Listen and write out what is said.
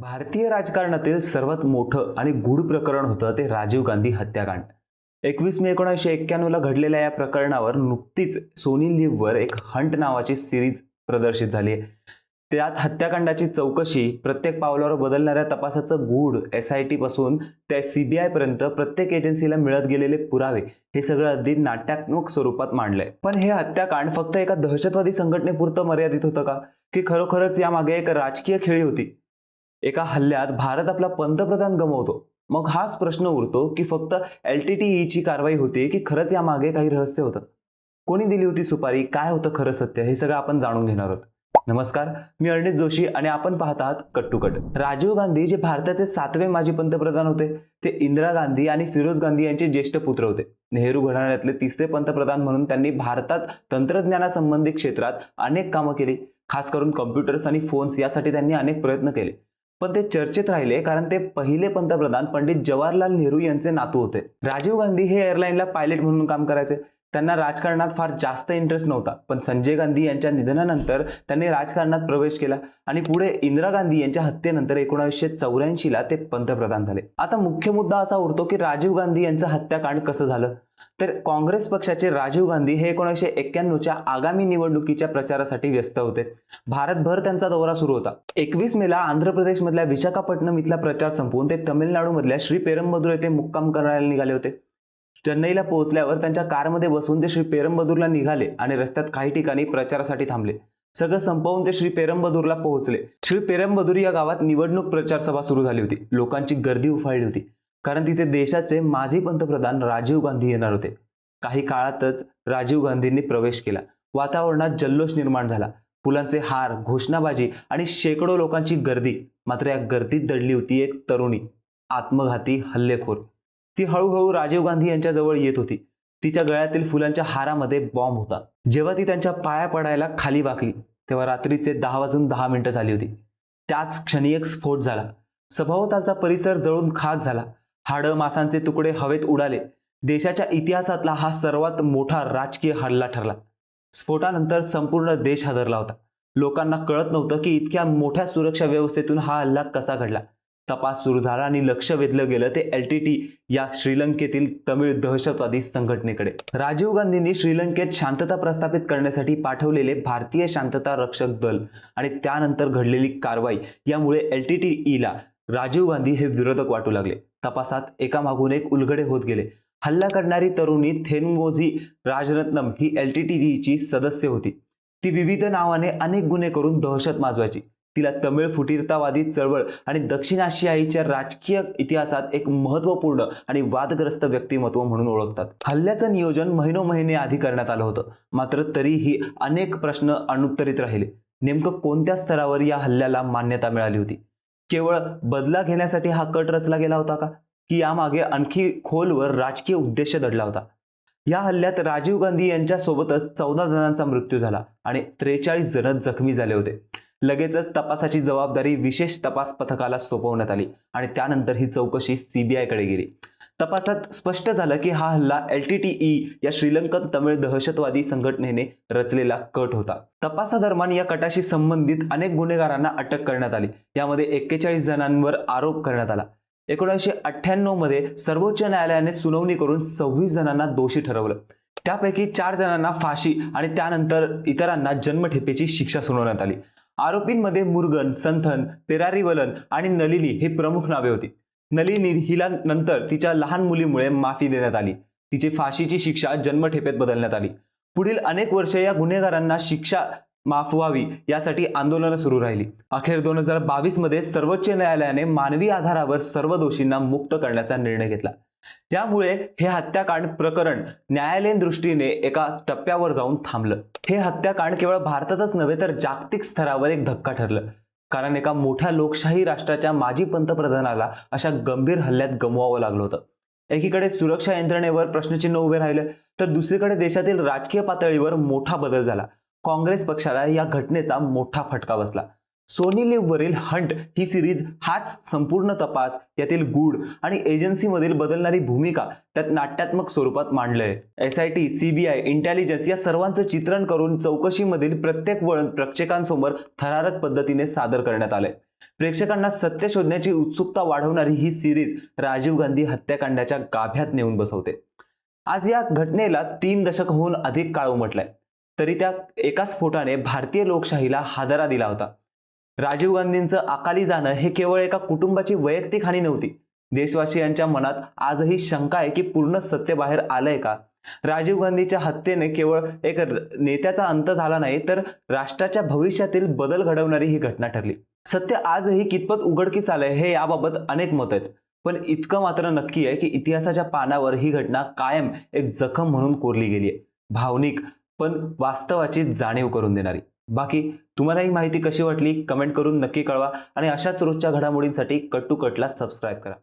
भारतीय राजकारणातील सर्वात मोठं आणि गूढ प्रकरण होतं ते राजीव गांधी हत्याकांड. एकवीस मे एकोणीसशे एक्क्याण्णवला घडलेल्या या प्रकरणावर नुकतीच सोनी लिव्हवर एक हंट नावाची सिरीज प्रदर्शित झाली आहे. त्यात हत्याकांडाची चौकशी प्रत्येक पावलावर बदलणाऱ्या तपासाचं गूढ एस आय टी पासून त्या सी बी आयपर्यंत प्रत्येक एजन्सीला मिळत गेलेले पुरावे हे सगळं अगदी नाट्यात्मक स्वरूपात मांडलंय. पण हे हत्याकांड फक्त एका दहशतवादी संघटनेपुरतं मर्यादित होतं का? की खरोखरच यामागे एक राजकीय खेळी होती? एका हल्ल्यात भारत आपला पंतप्रधान गमवतो. मग हाच प्रश्न उरतो की फक्त एल टी टी ईची कारवाई होती की खरंच यामागे काही रहस्य होतं? कोणी दिली होती सुपारी? काय होतं खरं सत्य? हे सगळं आपण जाणून घेणार आहोत. नमस्कार मी अर्णित जोशी आणि आपण पाहत आहात cut to cut. Rajiv Gandhi जे भारताचे सातवे माजी पंतप्रधान होते ते इंदिरा गांधी आणि फिरोज गांधी यांचे ज्येष्ठ पुत्र होते. नेहरू घराण्यातले तिसरे पंतप्रधान म्हणून त्यांनी भारतात तंत्रज्ञानासंबंधी क्षेत्रात अनेक कामं केली. खास करून कम्प्युटर्स आणि फोन्स यासाठी त्यांनी अनेक प्रयत्न केले. पण ते चर्चेत राहिले कारण ते पहिले पंतप्रधान पंडित जवाहरलाल नेहरू यांचे नातू होते. राजीव गांधी हे एअरलाईनला पायलट म्हणून काम करायचे. त्यांना राजकारणात फार जास्त इंटरेस्ट नव्हता. पण संजय गांधी यांच्या निधनानंतर त्यांनी राजकारणात प्रवेश केला आणि पुढे इंदिरा गांधी यांच्या हत्येनंतर एकोणीसशे चौऱ्याऐंशीला ते पंतप्रधान झाले. आता मुख्य मुद्दा असा उरतो की राजीव गांधी यांचं हत्याकांड कसं झालं? तर काँग्रेस पक्षाचे राजीव गांधी हे एकोणीसशे एक्क्याण्णवच्या आगामी निवडणुकीच्या प्रचारासाठी व्यस्त होते. भारतभर त्यांचा दौरा सुरू होता. एकवीस मेला आंध्र प्रदेशमधल्या विशाखापट्टणम इथला प्रचार संपवून ते तमिळनाडूमधल्या श्री पेरंबदूर येथे मुक्काम करायला निघाले होते. चेन्नईला पोहोचल्यावर त्यांच्या कारमध्ये बसून ते श्री पेरंबदूरला निघाले आणि रस्त्यात काही ठिकाणी प्रचारासाठी थांबले. सगळं संपवून ते श्री पेरंबदूरला पोहोचले. श्री पेरंबदूर या गावात निवडणूक प्रचार सभा सुरू झाली होती. लोकांची गर्दी उफाळली होती. कारण तिथे देशाचे माजी पंतप्रधान राजीव गांधी येणार होते. काही काळातच राजीव गांधींनी प्रवेश केला. वातावरणात जल्लोष निर्माण झाला. फुलांचे हार घोषणाबाजी आणि शेकडो लोकांची गर्दी. मात्र या गर्दीत दडली होती एक तरुणी. आत्मघाती हल्लेखोर. ती हळूहळू राजीव गांधी यांच्याजवळ येत होती. तिच्या गळ्यातील फुलांच्या हारामध्ये बॉम्ब होता. जेव्हा ती त्यांच्या पाया पडायला खाली वाकली तेव्हा रात्रीचे दहा वाजून दहा मिनिटं झाली होती. त्याच क्षणी एक स्फोट झाला. सभोवतालचा परिसर जळून खाक झाला. हाडं मासांचे तुकडे हवेत उडाले. देशाच्या इतिहासातला हा सर्वात मोठा राजकीय हल्ला ठरला. स्फोटानंतर संपूर्ण देश हादरला होता. लोकांना कळत नव्हतं की इतक्या मोठ्या सुरक्षा व्यवस्थेतून हा हल्ला कसा घडला. तपास सुरू झाला आणि लक्ष वेधलं गेलं ते एल टी टी या श्रीलंकेतील तमिळ दहशतवादी संघटनेकडे. राजीव गांधींनी श्रीलंकेत शांतता प्रस्थापित करण्यासाठी पाठवलेले भारतीय शांतता रक्षक दल आणि त्यानंतर घडलेली कारवाई यामुळे एल टी टी ईला राजीव गांधी हे विरोधक वाटू लागले. तपासात एकामागून एक उलगडे होत गेले. हल्ला करणारी तरुणी थेनमोझी राजरत्नम ही एल टी टी ईची सदस्य होती. ती विविध नावाने अनेक गुन्हे करून दहशत माजवायची. तिला तमिळ फुटीरतावादी चळवळ आणि दक्षिण आशियाईच्या राजकीय इतिहासात एक महत्त्वपूर्ण आणि वादग्रस्त व्यक्तिमत्व म्हणून ओळखतात. हल्ल्याचं नियोजन महिनो महिने आधी करण्यात आलं होतं. मात्र तरीही अनेक प्रश्न अनुत्तरित राहिले. नेमकं कोणत्या स्तरावर या हल्ल्याला मान्यता मिळाली होती? केवळ बदला घेण्यासाठी हा कट रचला गेला होता का? की यामागे आणखी खोलवर राजकीय उद्देश दडला होता? या हल्ल्यात राजीव गांधी यांच्या सोबतच चौदा जणांचा मृत्यू झाला आणि त्रेचाळीस जण जखमी झाले होते. लगेचच तपासाची जबाबदारी विशेष तपास पथकाला सोपवण्यात आली आणि त्यानंतर ही चौकशी सीबीआयकडे गेली. तपासात स्पष्ट झालं की हा हल्ला एल टी टी ई या श्रीलंकन तमिळ दहशतवादी संघटनेने रचलेला कट होता. तपासादरम्यान या कटाशी संबंधित अनेक गुन्हेगारांना अटक करण्यात आली. यामध्ये एक्केचाळीस जणांवर आरोप करण्यात आला. एकोणीसशे अठ्ठ्याण्णवमध्ये सर्वोच्च न्यायालयाने सुनावणी करून सव्वीस जणांना दोषी ठरवलं. त्यापैकी चार जणांना फाशी आणि त्यानंतर इतरांना जन्मठेपेची शिक्षा सुनावण्यात आली. आरोपींमध्ये मुरगन संथन पेरारीवलन आणि नलिनी हे प्रमुख नावे होती. नलिनी हिला नंतर तिच्या लहान मुलीमुळे माफी देण्यात आली. तिची फाशीची शिक्षा जन्मठेपेत बदलण्यात आली. पुढील अनेक वर्ष या गुन्हेगारांना शिक्षा माफ व्हावी यासाठी आंदोलनं सुरू राहिली. अखेर दोन हजार बावीसमध्ये सर्वोच्च न्यायालयाने मानवी आधारावर सर्व दोषींना मुक्त करण्याचा निर्णय घेतला. त्यामुळे हे हत्याकांड प्रकरण न्यायालयीन दृष्टीने एका टप्प्यावर जाऊन थांबलं. हे हत्याकांड केवळ भारतातच नव्हे तर जागतिक स्तरावर एक धक्का ठरलं. कारण एका मोठ्या लोकशाही राष्ट्राच्या माजी पंतप्रधानाला अशा गंभीर हल्ल्यात गमवावं लागलं होतं. एकीकडे सुरक्षा यंत्रणेवर प्रश्नचिन्ह उभे राहिले तर दुसरीकडे देशातील राजकीय पातळीवर मोठा बदल झाला. काँग्रेस पक्षाला या घटनेचा मोठा फटका बसला. सोनी लिव्हवरील हंट ही सिरीज हाच संपूर्ण तपास यातील गूढ आणि एजन्सीमधील बदलणारी भूमिका त्यात नाट्यात्मक स्वरूपात मांडलंय. S I T CBI intelligence या सर्वांचं चित्रण करून चौकशीमधील प्रत्येक वळण प्रेक्षकांसमोर थरारक पद्धतीने सादर करण्यात आले प्रेक्षकांना सत्य शोधण्याची उत्सुकता वाढवणारी ही सिरीज राजीव गांधी हत्याकांडाच्या गाभ्यात नेऊन बसवते. आज या घटनेला तीन दशकहून अधिक काळ उमटलाय. तरी त्या एका स्फोटाने भारतीय लोकशाहीला हादरा दिला होता. राजीव गांधींचं अकाली जाणं हे केवळ एका कुटुंबाची वैयक्तिक हानी नव्हती. देशवासियांच्या मनात आजही शंका आहे की पूर्ण सत्य बाहेर आलंय का? राजीव गांधीच्या हत्येने केवळ एक नेत्याचा अंत झाला नाही तर राष्ट्राच्या भविष्यातील बदल घडवणारी ही घटना ठरली. सत्य आजही कितपत उघडकीस आलंय हे याबाबत अनेक मत आहेत. पण इतकं मात्र नक्की आहे की इतिहासाच्या पानावर ही घटना कायम एक जखम म्हणून कोरली गेली आहे भावनिक पण वास्तवाची जाणीव करून देणारी. बाकी तुम्हाला ही माहिती कशी वाटली? कमेंट करून नक्की कळवा आणि अशाच रोजच्या घडामोडींसाठी कट टू कटला सबस्क्राईब करा.